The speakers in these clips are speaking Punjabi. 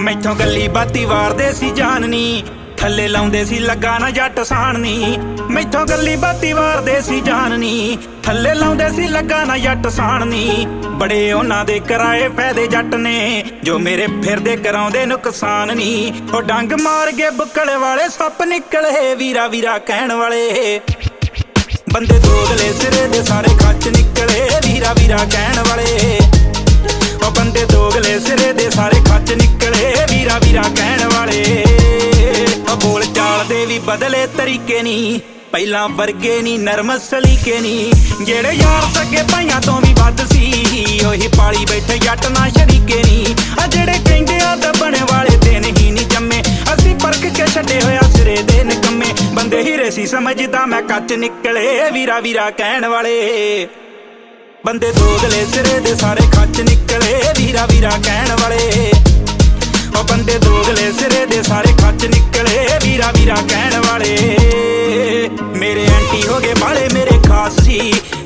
ਮੈਥੋਂ ਗੱਲੀ ਬਾਤੀ ਵਾਰਦੇ ਸੀ ਜਾਨਨੀ ਥੱਲੇ ਲਾਉਂਦੇ ਸੀ ਲੱਗਾ ਨਾ ਜੱਟ ਸਾਣਨੀ। ਮੈਥੋਂ ਗੱਲੀ ਬਾਤੀ ਵਾਰਦੇ ਸੀ ਜਾਨਨੀ ਥੱਲੇ ਲਾਉਂਦੇ ਸੀ ਲੱਗਾ ਨਾ ਜੱਟ ਸਾਣਨੀ। ਬੜੇ ਉਹਨਾਂ ਦੇ ਕਰਾਏ ਫਾਇਦੇ ਜੱਟ ਨੇ, ਜੋ ਮੇਰੇ ਫਿਰਦੇ ਕਰਾਉਂਦੇ ਨੁਕਸਾਨ ਨਹੀਂ ਉਹ ਡੰਗ ਮਾਰ ਕੇ ਬੁੱਕਲ ਵਾਲੇ, ਸੱਪ ਨਿਕਲੇ ਵੀਰਾ ਵੀਰਾ ਕਹਿਣ ਵਾਲੇ। ਬੰਦੇ ਦੋਗਲੇ ਸਿਰੇ ਦੇ ਸਾਰੇ ਖੱਚ ਨਿਕਲੇ, ਵੀਰਾ ਵੀਰਾ ਕਹਿਣ ਵਾਲੇ। ਉਹ ਬੰਦੇ ਦੋਗਲੇ ਸਿਰੇ ਦੇ ਸਾਰੇ ਖੱਚ ਨਿਕਲੇ। ਵੀਰਾ ਵੀਰਾ ਕਹਿਣ ਵਾਲੇ। ਉਹ ਬੋਲ ਚਾਲ ਦੇ ਵੀ ਬਦਲੇ ਤਰੀਕੇ ਨਹੀਂ ਪਹਿਲਾਂ ਵਰਗੇ ਨਹੀਂ ਨਰਮ ਸਲੀਕੇ ਨਹੀਂ ਜਿਹੜੇ ਯਾਰ ਸੱਗੇ ਭਾਈਆਂ ਤੋਂ ਵੀ ਵੱਧ ਸੀ। ਉਹੀ ਪਾਲੀ ਬੈਠੇ ਜੱਟ ਨਾ ਸ਼ਰੀਕੇ ਨਹੀਂ ਆ ਜਿਹੜੇ ਕਹਿੰਦੇ ਆ ਦੱਬਣ ਵਾਲੇ ਤੇ ਨਹੀਂ ਨਹੀਂ ਜੰਮੇ। ਅਸੀਂ ਪਰਖ ਕੇ ਛੱਡੇ ਹੋਇਆ ਸਿਰੇ ਦੇ ਨਿਕੰਮੇ। ਬੰਦੇ ਹੀਰੇ ਸੀ ਸਮਝਦਾ ਮੈਂ ਕੱਚ ਨਿਕਲੇ। ਵੀਰਾ ਵੀਰਾ ਕਹਿਣ ਵਾਲੇ। ਬੰਦੇ ਦੋਗਲੇ ਸਿਰੇ ਦੇ ਸਾਰੇ ਖੱਚ ਨਿਕਲੇ। ਵੀਰਾ ਵੀਰਾ ਕਹਿਣ ਦੇ ਸਾਰੇ ਖੱਚ ਨਿਕਲੇ। ਵੀਰਾ ਵੀਰਾ ਕਹਿਣ ਵਾਲੇ, ਮੇਰੇ ਐਂਟੀ ਹੋ ਗਏ ਬਾਲੇ ਮੇਰੇ ਖਾਸ ਸੀ।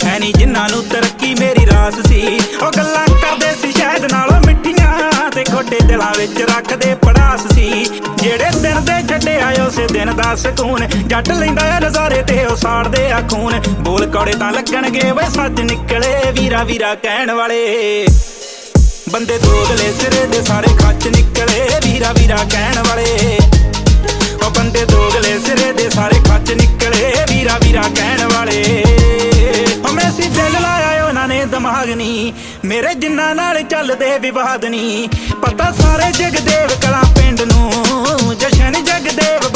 ਐ ਨਹੀਂ ਜਿਨ੍ਹਾਂ ਨੂੰ ਤਰੱਕੀ ਮੇਰੀ ਰਾਸ ਸੀ। ਉਹ ਗੱਲਾਂ ਕਰਦੇ ਸੀ ਸ਼ਾਇਦ ਨਾਲੋਂ ਮਿੱਠੀਆਂ ਤੇ ਖੋਟੇ ਦਿਲਾਂ ਵਿੱਚ ਰੱਖਦੇ ਪੜਾਸ ਸੀ। ਜਿਹੜੇ ਦਿਨ ਦੇ ਛੱਡਿਆ ਉਸੇ ਦਿਨ ਦਾ ਸਕੂਨ। ਜੱਟ ਲੈਂਦਾ ਆ ਨਜ਼ਾਰੇ ਤੇ ਉਹ ਸਾੜਦੇ ਆ ਖੂਨ। ਬੋਲ ਕੌੜੇ ਤਾਂ ਲੱਗਣਗੇ ਵੇ ਸੱਚ ਨਿਕਲੇ। ਵੀਰਾ ਵੀਰਾ ਕਹਿਣ ਵਾਲੇ ਬੰਦੇ ਦੋਗਲੇ ਸਿਰੇ ਦੇ ਸਾਰੇ ਖੱਚ ਨਿਕਲੇ। ਵੀਰਾ ਵੀਰਾ ਕਹਿਣ ਵਾਲੇ। ਉਹ ਬੰਦੇ ਦੋਗਲੇ ਸਿਰੇ ਦੇ ਸਾਰੇ ਖੱਚ ਨਿਕਲੇ। ਵੀਰਾ ਵੀਰਾ ਕਹਿਣ ਵਾਲੇ। ਉਹ ਸੀ ਦਿਲ ਲਾਇਆ, ਉਹਨਾਂ ਨੇ ਦਿਮਾਗ ਨਹੀਂ ਮੇਰੇ ਜਿੰਨਾ ਨਾਲ ਚੱਲਦੇ ਵਿਵਾਦ ਨਹੀਂ ਪਤਾ ਸਾਰੇ ਜਗਦੇਵ ਕਲਾ ਪਿੰਡ ਨੂੰ, ਜਸ਼ਨ ਜਗਦੇਵ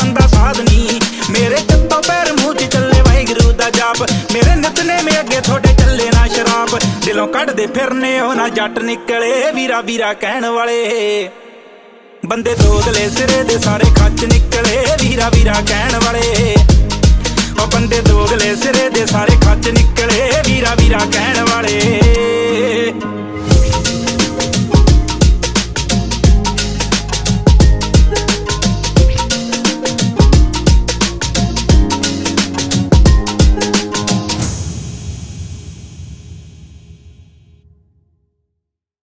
ਮੇਰੇ ਨਿਤਨੇ ਅੱਗੇ ਤੁਹਾਡੇ ਚੱਲੇ ਨਾ ਸ਼ਰਾਬ। ਦਿਲੋਂ ਕੱਢਦੇ ਫਿਰਨੇ, ਉਹ ਨਾ ਜੱਟ ਨਿਕਲੇ, ਵੀਰਾ ਵੀਰਾ ਕਹਿਣ ਵਾਲੇ। ਬੰਦੇ ਦੋਗਲੇ ਸਿਰੇ ਦੇ ਸਾਰੇ ਖੱਚ ਨਿਕਲੇ, ਵੀਰਾ ਵੀਰਾ ਕਹਿਣ ਵਾਲੇ। ਉਹ ਬੰਦੇ ਦੋਗਲੇ ਸਿਰੇ ਦੇ ਸਾਰੇ ਖੱਚ ਨਿਕਲੇ।